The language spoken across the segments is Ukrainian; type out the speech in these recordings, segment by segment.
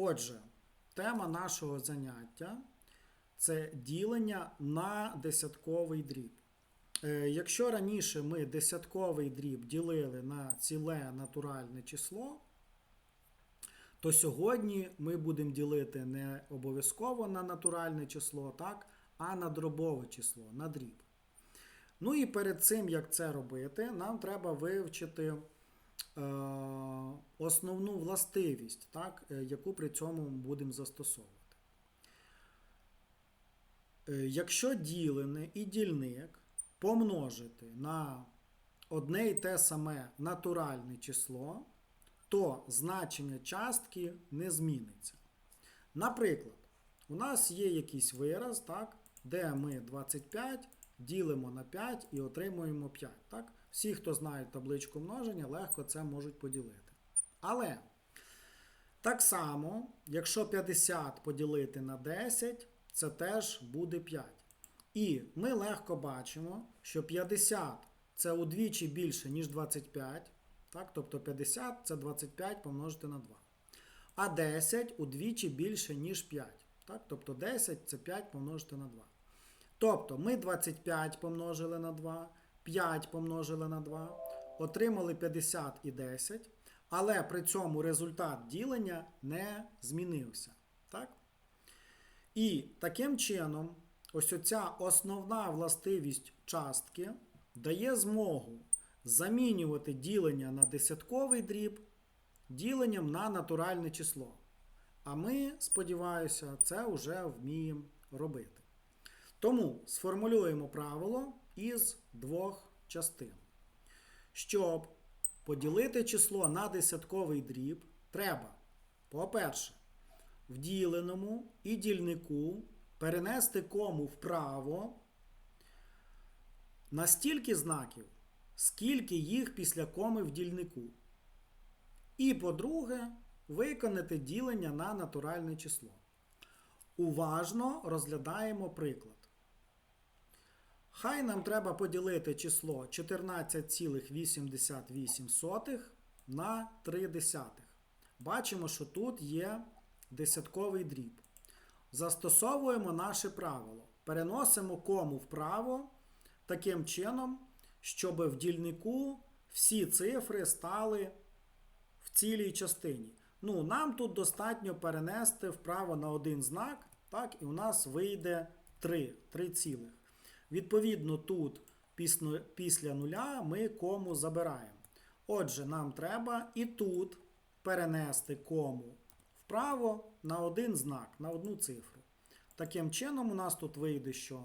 Отже, тема нашого заняття це ділення на десятковий дріб. Е, Якщо раніше ми десятковий дріб ділили на ціле натуральне число, то сьогодні ми будемо ділити не обов'язково на натуральне число, так, а на дробове число, на дріб. Ну і перед цим, як це робити, нам треба вивчити основну властивість, так, е, яку при цьому будемо застосовувати. Е, Якщо ділене і дільник помножити на одне і те саме натуральне число, то значення частки не зміниться. Наприклад, у нас є якийсь вираз, так, де ми 25 ділимо на 5 і отримуємо 5. Так? Всі, хто знає табличку множення, легко це можуть поділити. Але так само, якщо 50 поділити на 10, це теж буде 5. І ми легко бачимо, що 50 це удвічі більше, ніж 25. Так? Тобто 50 це 25 помножити на 2. А 10 удвічі більше, ніж 5. Так? Тобто 10 це 5 помножити на 2. Тобто ми 25 помножили на 2, 5 помножили на 2, отримали 50 і 10, але при цьому результат ділення не змінився. Так? І таким чином, ось оця основна властивість частки дає змогу замінювати ділення на десятковий дріб діленням на натуральне число. А ми, сподіваюся, це вже вміємо робити. Тому сформулюємо правило із двох частин. Щоб поділити число на десятковий дріб, треба, по-перше, в діленому і дільнику перенести кому вправо на стільки знаків, скільки їх після коми в дільнику. І, по-друге, виконати ділення на натуральне число. Уважно розглядаємо приклад. Хай нам треба поділити число 14,88 на 3 десятих. Бачимо, що тут є десятковий дріб. Застосовуємо наше правило. Переносимо кому вправо таким чином, щоб в дільнику всі цифри стали в цілій частині. Ну, нам тут достатньо перенести вправо на один знак, так, і у нас вийде 3, 3 цілих. Відповідно, тут після, нуля ми кому забираємо. Отже, нам треба і тут перенести кому вправо на один знак, на одну цифру. Таким чином, у нас тут вийде, що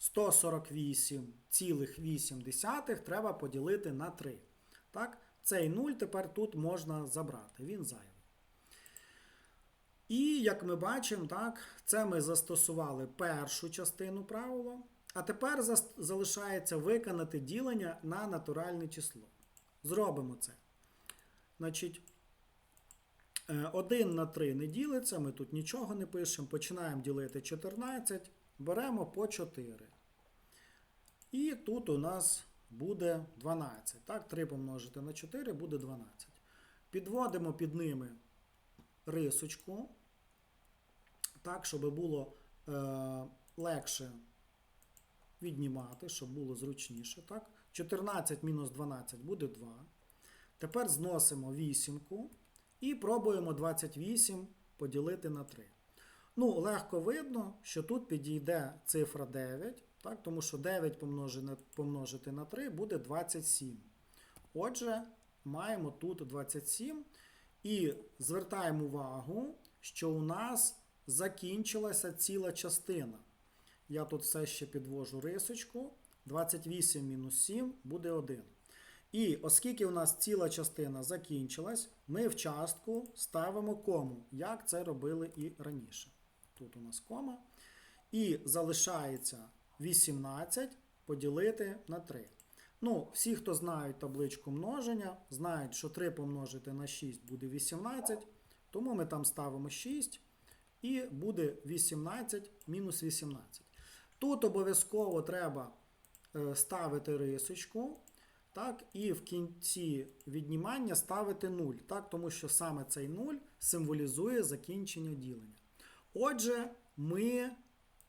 148,8 треба поділити на 3. Так? Цей 0 тепер тут можна забрати, він зайвий. І, як ми бачимо, так, це ми застосували першу частину правила. А тепер залишається виконати ділення на натуральне число. Зробимо це. Значить, 1 на 3 не ділиться, ми тут нічого не пишемо. Починаємо ділити 14, беремо по 4. І тут у нас буде 12. Так, 3 помножити на 4 буде 12. Підводимо під ними рисочку, так, щоб було е, легше віднімати, щоб було зручніше. Так? 14 мінус 12 буде 2. Тепер зносимо вісімку і пробуємо 28 поділити на 3. Ну, легко видно, що тут підійде цифра 9, так? тому що 9 помножити, на 3 буде 27. Отже, маємо тут 27. І звертаємо увагу, що у нас закінчилася ціла частина. Я тут все ще підвожу рисочку. 28 мінус 7 буде 1. І оскільки у нас ціла частина закінчилась, ми в частку ставимо кому, як це робили і раніше. Тут у нас кома. І залишається 18 поділити на 3. Ну, всі, хто знають табличку множення, знають, що 3 помножити на 6 буде 18. Тому ми там ставимо 6 і буде 18 мінус 18. Тут обов'язково треба е, ставити рисочку. Так, і в кінці віднімання ставити 0, так, тому що саме цей 0 символізує закінчення ділення. Отже, ми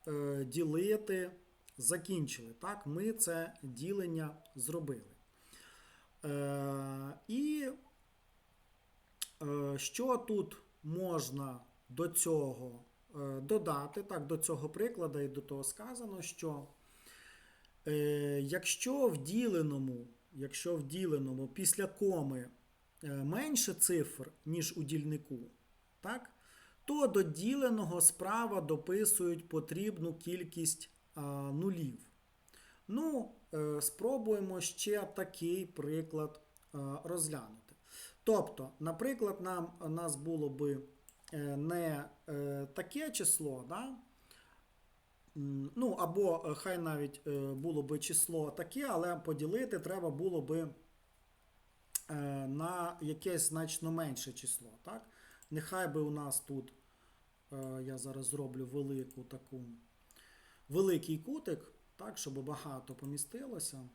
е, ділити закінчили. Так, ми це ділення зробили. Е, і е, що тут можна до цього додати? Так, до цього прикладу і до того сказано, що е, якщо в діленому, якщо в після коми е, менше цифр, ніж у дільнику, так, то до діленого справа дописують потрібну кількість нулів. Ну, е, спробуємо ще такий приклад е, розглянути. Тобто, наприклад, нам у нас було би е, не е, таке число, да? Ну, або е, хай навіть е, було би число таке, але поділити треба було би е, на якесь значно менше число. Так? Нехай би у нас тут, е, я зараз зроблю велику таку, великий кутик, так, щоб багато помістилося.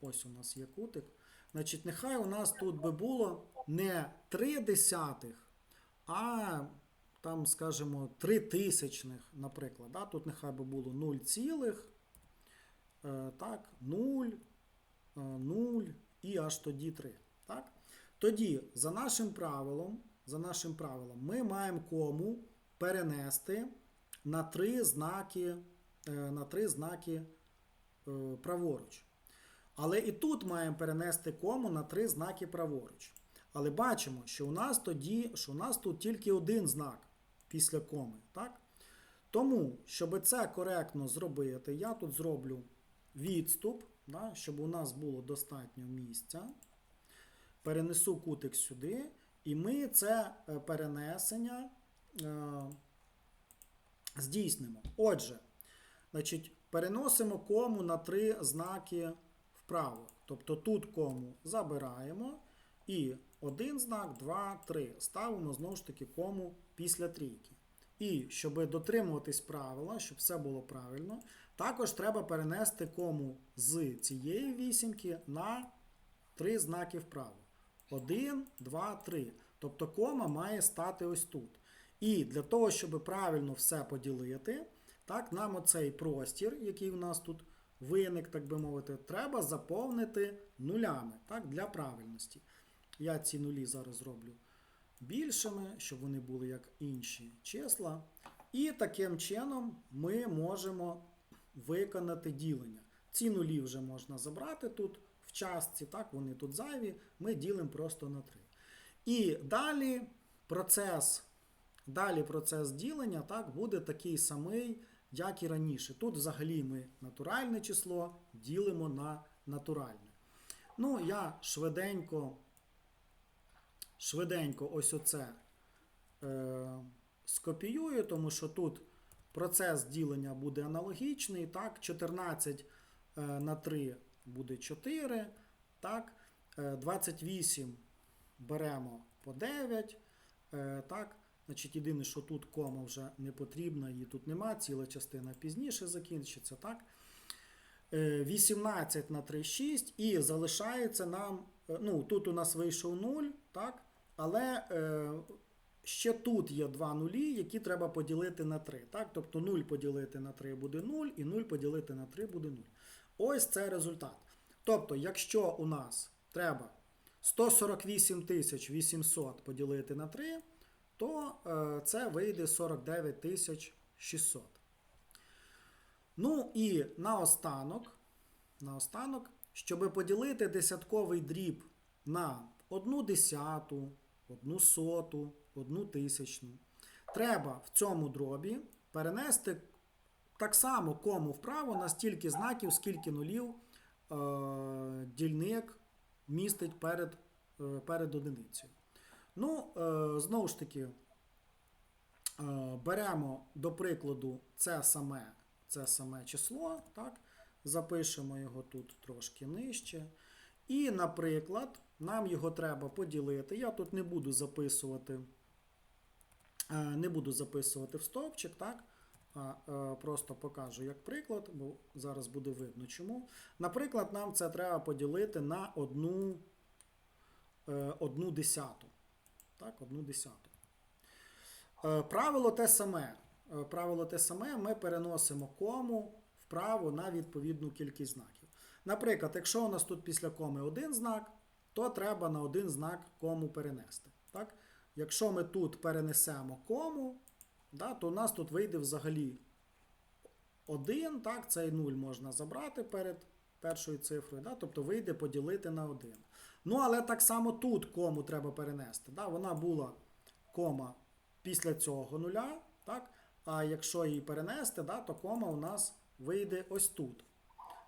Ось у нас є кутик. Значить, нехай у нас тут би було не 3 десятих, а там, скажімо, 3 тисячних, наприклад. Да? Тут нехай би було 0 цілих, е, так, 0, е, 0 і аж тоді 3. Так? Тоді, за нашим правилом, за нашим правилом, ми маємо кому перенести на три знаки, е, на три знаки е, праворуч. Але і тут маємо перенести кому на три знаки праворуч. Але бачимо, що у нас тоді, що у нас тут тільки один знак після коми. Так? Тому, щоб це коректно зробити, я тут зроблю відступ, да, щоб у нас було достатньо місця. Перенесу кутик сюди, і ми це е, перенесення е, здійснимо. Отже, значить, переносимо кому на три знаки вправо. Тобто тут кому забираємо. І один знак, два, три. Ставимо знову ж таки кому після трійки. І щоб дотримуватись правила, щоб все було правильно, також треба перенести кому з цієї вісімки на три знаки вправо. Один, два, три. Тобто кома має стати ось тут. І для того, щоб правильно все поділити, так, нам оцей простір, який у нас тут виник, так би мовити, треба заповнити нулями так, для правильності. Я ці нулі зараз зроблю більшими, щоб вони були як інші числа. І таким чином ми можемо виконати ділення. Ці нулі вже можна забрати тут в частці, так, вони тут зайві, ми ділимо просто на 3. І далі процес, далі процес ділення так, буде такий самий, як і раніше. Тут взагалі ми натуральне число ділимо на натуральне. Ну, я швиденько, швиденько ось оце е, скопіюю, тому що тут процес ділення буде аналогічний. Так, 14 е, на 3 буде 4. Так, е, 28 беремо по 9. Е, так, значить, єдине, що тут кома вже не потрібна, її тут нема, ціла частина пізніше закінчиться. так. Е, 18 на 3, 6 і залишається нам, е, ну, тут у нас вийшов 0, так, але е, ще тут є два нулі, які треба поділити на 3. Так? Тобто 0 поділити на 3 буде 0, і 0 поділити на 3 буде 0. Ось це результат. Тобто, якщо у нас треба 148 800 поділити на 3, то е, це вийде 49 600. Ну і наостанок, наостанок, щоб поділити десятковий дріб на одну десяту, одну соту, одну тисячну, треба в цьому дробі перенести так само кому вправо на стільки знаків, скільки нулів е, дільник містить перед, е, перед одиницею. Ну, е, знову ж таки, е, беремо до прикладу це саме, це саме число, так? запишемо його тут трошки нижче. І, наприклад, нам його треба поділити. Я тут не буду записувати, е, не буду записувати в стовпчик, так? а просто покажу як приклад, бо зараз буде видно чому. Наприклад, нам це треба поділити на одну, одну десяту. Так, одну десяту. Е, Правило те саме. Е, Правило те саме, ми переносимо кому вправо на відповідну кількість знаків. Наприклад, якщо у нас тут після коми один знак, то треба на один знак кому перенести. Так? Якщо ми тут перенесемо кому, да, то у нас тут вийде взагалі 1, так, цей 0 можна забрати перед першою цифрою, да, тобто вийде поділити на 1. Ну, але так само тут кому треба перенести. Да, вона була кома після цього нуля, так, а якщо її перенести, да, то кома у нас вийде ось тут.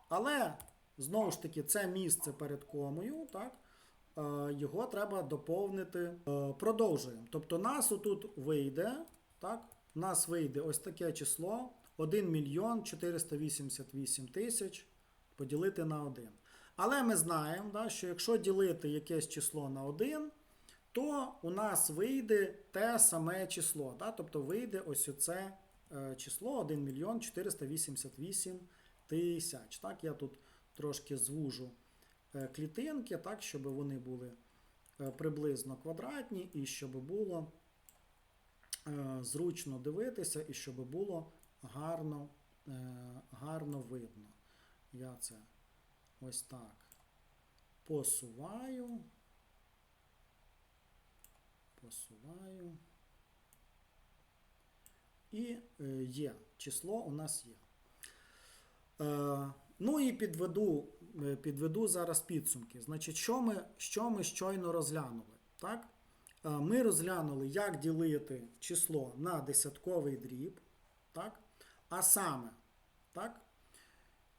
Але, знову ж таки, це місце перед комою, так, е, його треба доповнити. Е, Продовжуємо. Тобто нас отут вийде, так, у нас вийде ось таке число 1 мільйон 488 тисяч поділити на 1. Але ми знаємо, да, що якщо ділити якесь число на 1, то у нас вийде те саме число. Да? Тобто вийде ось оце е, число 1 мільйон 488 тисяч. Так, я тут трошки звужу е, клітинки, так, щоб вони були е, приблизно квадратні і щоб було зручно дивитися і щоб було гарно, гарно видно. Я це ось так посуваю. Посуваю. І е, є. Число у нас є. Е, ну і підведу, е, підведу зараз підсумки. Значить, що ми, що ми щойно розглянули? Так? Ми розглянули, як ділити число на десятковий дріб. Так? А саме, так?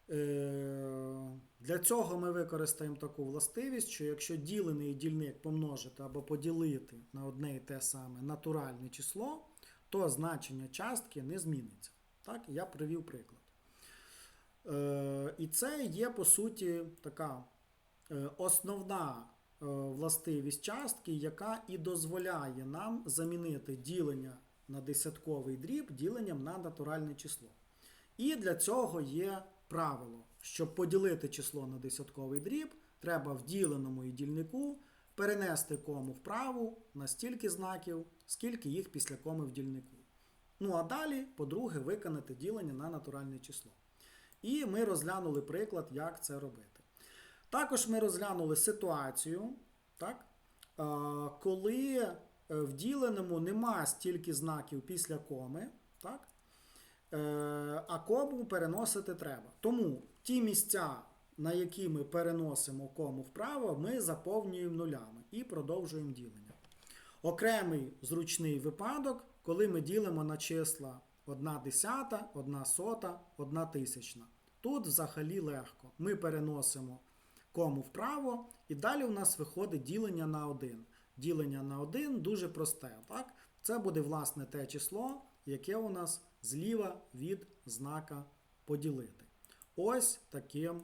Е, Для цього ми використаємо таку властивість, що якщо ділений дільник помножити або поділити на одне і те саме натуральне число, то значення частки не зміниться. Так, я привів приклад. Е, І це є, по суті, така е, основна властивість частки, яка і дозволяє нам замінити ділення на десятковий дріб діленням на натуральне число. І для цього є правило. Щоб поділити число на десятковий дріб, треба в діленому і дільнику перенести кому вправу на стільки знаків, скільки їх після коми в дільнику. Ну а далі, по-друге, виконати ділення на натуральне число. І ми розглянули приклад, як це робити. Також ми розглянули ситуацію, так, е, коли е, в діленому нема стільки знаків після коми, так, а кому переносити треба. Тому ті місця, на які ми переносимо кому вправо, ми заповнюємо нулями і продовжуємо ділення. Окремий зручний випадок, коли ми ділимо на числа 1 десята, 1 сота, 1 тисячна. Тут взагалі легко. Ми переносимо кому вправо, і далі у нас виходить ділення на 1. Ділення на 1 дуже просте. Так? Це буде власне те число, яке у нас зліва від знака поділити. Ось таким